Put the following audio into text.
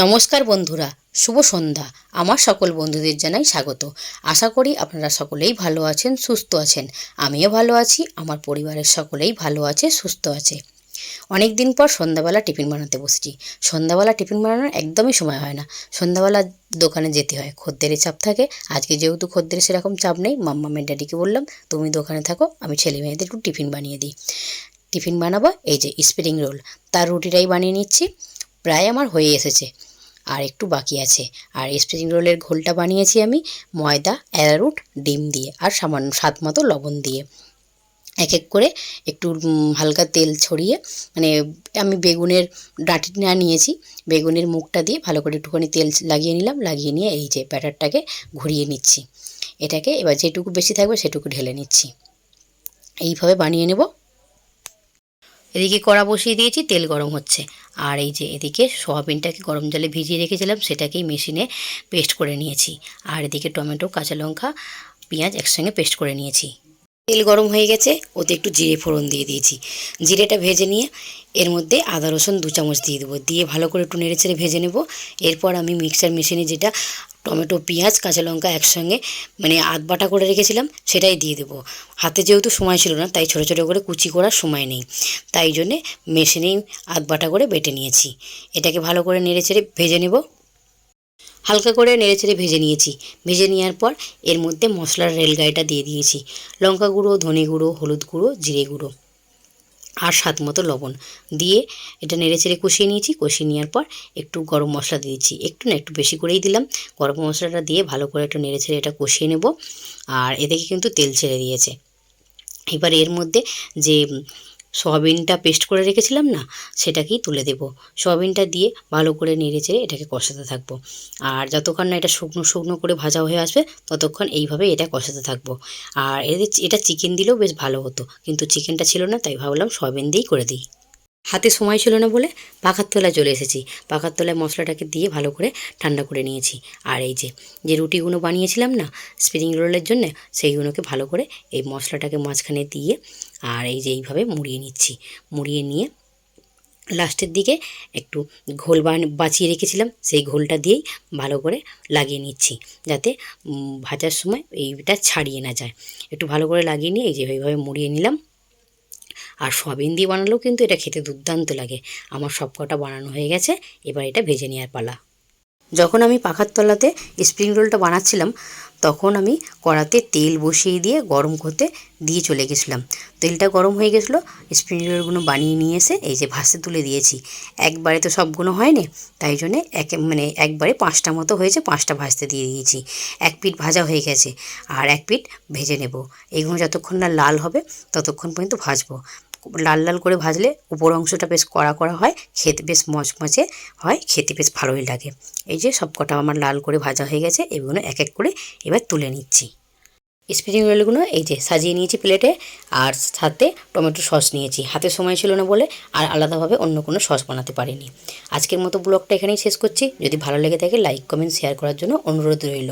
নমস্কার বন্ধুরা, শুভ সন্ধ্যা। আমার সকল বন্ধুদের জানাই স্বাগত। আশা করি আপনারা সকলেই ভালো আছেন, সুস্থ আছেন। আমিও ভালো আছি, আমার পরিবারের সকলেই ভালো আছে, সুস্থ আছে। অনেক দিন পর সন্ধ্যাবেলা টিফিন বানাতে বসেছি। সন্ধ্যাবেলা টিফিন বানানোর একদমই সময় হয় না। সন্ধ্যাবেলা দোকানে যেতে হয় খদ্দেরের চাপ থাকে। আজকে যেহেতু খদ্দের সেরকম চাপ নেই, মাম্মামের ড্যাডিকে বললাম, তুমি দোকানে থাকো, আমি ছেলে মেয়েদের একটু টিফিন বানিয়ে দিই। টিফিন বানাবো, এই যে স্প্রিং রোল তার রুটিটাই বানিয়ে নিচ্ছি। প্রায় আমার হয়ে এসেছে। আর একটু বাকি আছে। আর স্প্রিং রোলের ঘোলটা বানিয়েছি আমি ময়দা অ্যারারুট ডিম দিয়ে আর সামান্য স্বাদ মতো লবণ দিয়ে। এক এক করে একটু হালকা তেল ছড়িয়ে মানে আমি বেগুনের ডাঁটিটা নিয়েছি, বেগুনের মুখটা দিয়ে ভালো করে একটুখানি তেল লাগিয়ে নিলাম, লাগিয়ে নিয়ে এই যে ব্যাটারটাকে ঘুরিয়ে নিচ্ছি। এটাকে এবার যেটুকু বেশি থাকবে সেটুকু ঢেলে নিচ্ছি। এইভাবে বানিয়ে নেব। এদিকে কড়া বসিয়ে দিয়েছি, তেল গরম হচ্ছে। আর এই যে এদিকে সোয়াবিনটাকে গরম জলে ভিজিয়ে রেখেছিলাম, সেটাকেই মেশিনে পেস্ট করে নিয়েছি। আর এদিকে টমেটো, কাঁচা লঙ্কা, পেঁয়াজ একসঙ্গে পেস্ট করে নিয়েছি। তেল গরম হয়ে গেছে, ওতে একটু জিরে ফোড়ন দিয়ে দিয়েছি। জিরেটা ভেজে নিয়ে এর মধ্যে আদা, রসুন দু চামচ দিয়ে দেবো। দিয়ে ভালো করে একটু নেড়ে চেড়ে ভেজে নেব। এরপর আমি মিক্সার মেশিনে যেটা টমেটো, পেঁয়াজ, কাঁচা লঙ্কা একসঙ্গে মানে আধ বাটা করে রেখেছিলাম, সেটাই দিয়ে দেবো। হাতে যেহেতু সময় ছিল না, তাই ছোটো ছোটো করে কুচি করার সময় নেই। তাই জন্যে মেশিনেই আধ বাটা করে বেটে নিয়েছি। এটাকে ভালো করে নেড়ে চেড়ে ভেজে নেব। হালকা করে নেড়ে চেড়ে ভেজে নিয়েছি। ভেজে নেওয়ার পর এর মধ্যে মশলার রেলগাইটা দিয়ে দিয়েছি। লঙ্কা গুঁড়ো, ধনে গুঁড়ো, হলুদ গুঁড়ো, জিরে গুঁড়ো আর স্বাদ মতো লবণ দিয়ে এটা নেড়ে চেড়ে কষিয়ে নিয়েছি। কষিয়ে নেওয়ার পর একটু গরম মশলা দিয়েছি। একটু না, একটু বেশি করেই দিলাম। গরম মশলাটা দিয়ে ভালো করে একটু নেড়ে ছেড়ে এটা কষিয়ে নেব। আর এদিকে কিন্তু তেল ছেড়ে দিয়েছে। এবার এর মধ্যে যে সয়াবিনটা পেস্ট করে রেখেছিলাম না, সেটাকেই তুলে দেব। সয়াবিনটা দিয়ে ভালো করে নেড়ে চেড়ে এটাকে কষাতে থাকব। আর যতক্ষণ না এটা শুকনো শুকনো করে ভাজা হয়ে আসবে, ততক্ষণ এইভাবে এটা কষাতে থাকব। আর এদের এটা চিকেন দিলেও বেশ ভালো হতো, কিন্তু চিকেনটা ছিল না, তাই ভাবলাম সয়াবিন দিয়েই করে দিই। হাতে সময় ছিল না বলে পাখার তলায় চলে এসেছি। পাখার তলায় মশলাটাকে দিয়ে ভালো করে ঠান্ডা করে নিয়েছি। আর এই যে যে রুটিগুলো বানিয়েছিলাম না স্প্রিং রোলের জন্য, সেইগুলোকে ভালো করে এই মশলাটাকে মাঝখানে দিয়ে আর এই যে এইভাবে মুড়িয়ে নিচ্ছি। মুড়িয়ে নিয়ে লাস্টের দিকে একটু ঘোল বান, বাঁচিয়ে রেখেছিলাম, সেই ঘোলটা দিয়েই ভালো করে লাগিয়ে নিচ্ছি যাতে ভাজার সময় এইটা ছাড়িয়ে না যায়। একটু ভালো করে লাগিয়ে নিয়ে এই যে এইভাবে মুড়িয়ে নিলাম। আর সয়াবিন দিয়ে বানালেও কিন্তু এটা খেতে দুর্দান্ত লাগে। আমার সব কটা বানানো হয়ে গেছে, এবার এটা ভেজে নেওয়ার পালা। যখন আমি পাখার তলাতে স্প্রিং রোলটা বানাচ্ছিলাম, তখন আমি কড়াতে তেল বসিয়ে দিয়ে গরম করতে দিয়ে চলে গেছিলাম। তেলটা গরম হয়ে গেছিল স্প্রিং রোলগুলো বানিয়ে নিয়ে এসে এই যে ভাসতে তুলে দিয়েছি। একবারে তো সবগুলো হয়নি, তাই জন্যে এক মানে একবারে পাঁচটা মতো হয়েছে, পাঁচটা ভাজতে দিয়ে দিয়েছি। এক পিঠ ভাজা হয়ে গেছে, আর এক পিঠ ভেজে নেব। এইগুলো যতক্ষণ না লাল হবে, ততক্ষণ পর্যন্ত ভাজবো। লাল লাল করে ভাজলে উপর অংশটা বেশ কড়া করা হয়, খেতে বেশ মচমচে হয়, খেতে বেশ ভালোই লাগে। এই যে সব কটা আমার লাল করে ভাজা হয়ে গেছে, এগুলো এক এক করে এবার তুলে নিচ্ছি। স্প্রিং রোলগুলো এই যে সাজিয়ে নিয়েছি প্লেটে, আর সাথে টমেটো সস নিয়েছি। হাতে সময় ছিল না বলে আর আলাদাভাবে অন্য কোনো সস বানাতে পারিনি। আজকের মতো ব্লগটা এখানেই শেষ করছি। যদি ভালো লেগে থাকে, লাইক, কমেন্ট, শেয়ার করার জন্য অনুরোধ রইল।